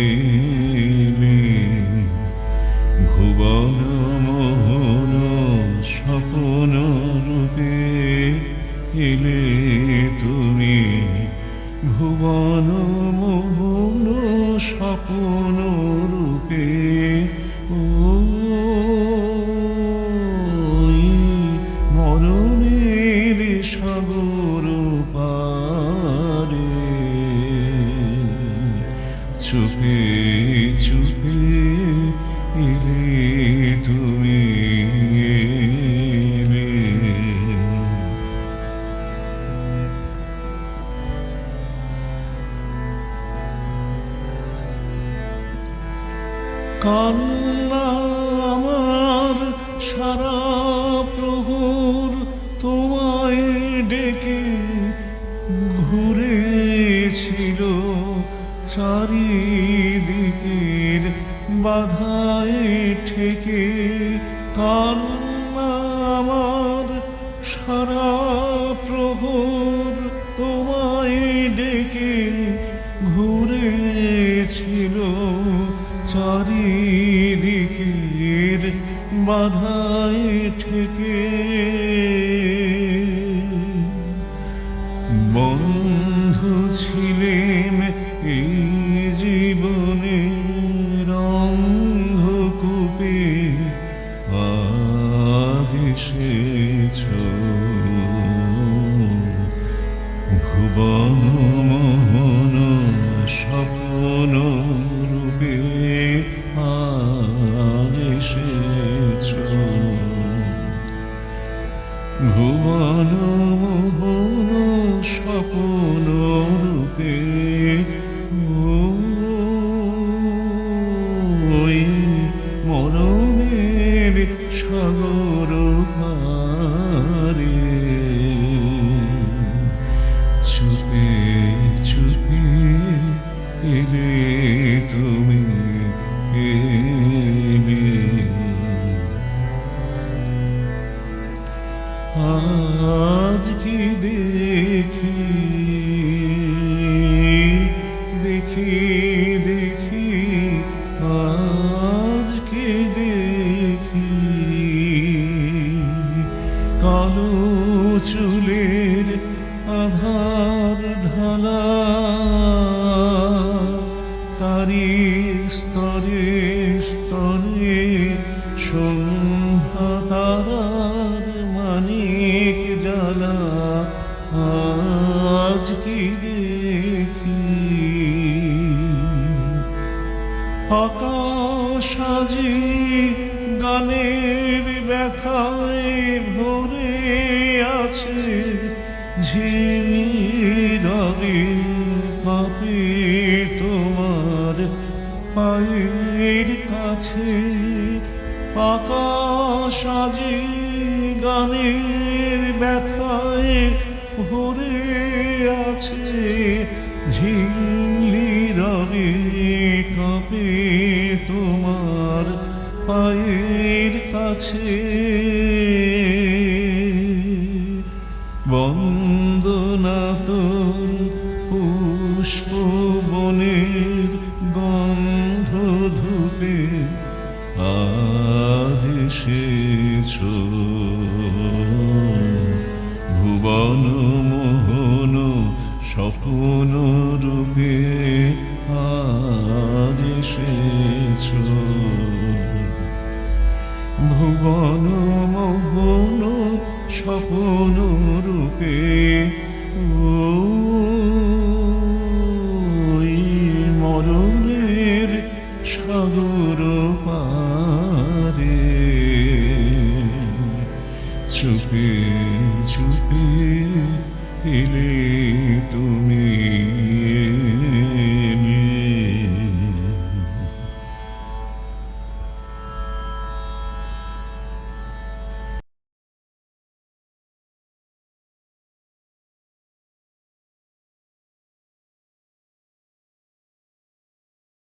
এলে ভুবন মোহন স্বপন রূপে এলে তুমি ভুবন মোহন স্বপন রূপে চুপে চুপে এলে তুমি কান্না চারিদিকের বাধায় ঠেকে কান্না আমার সারা প্রহর তোমায় ডেকে ঘুরেছিল চারিদিকের বাধায় ঠেকে। ভুবন কালো চুলের আধার ঢালা। তারি স্তরে স্তরে সন্ধ্যা মানিক জ্বালা। আজ কি দেখি? আকাশ ঝিমিরবে পাপে তোমার পায়ের কাছে আকাশ আজি গানের ব্যথায় ভরে আছে। ঝিল্লি রবে কাঁপে তোমার পায়ের কাছে বন্দনা তোর পুষ্প বনের গন্ধ ধূপে আজ এসেছ। ভুবন মোহন স্বপ্ন রূপে আজ সাগর পারে। চুপে চুপে এলে তুমি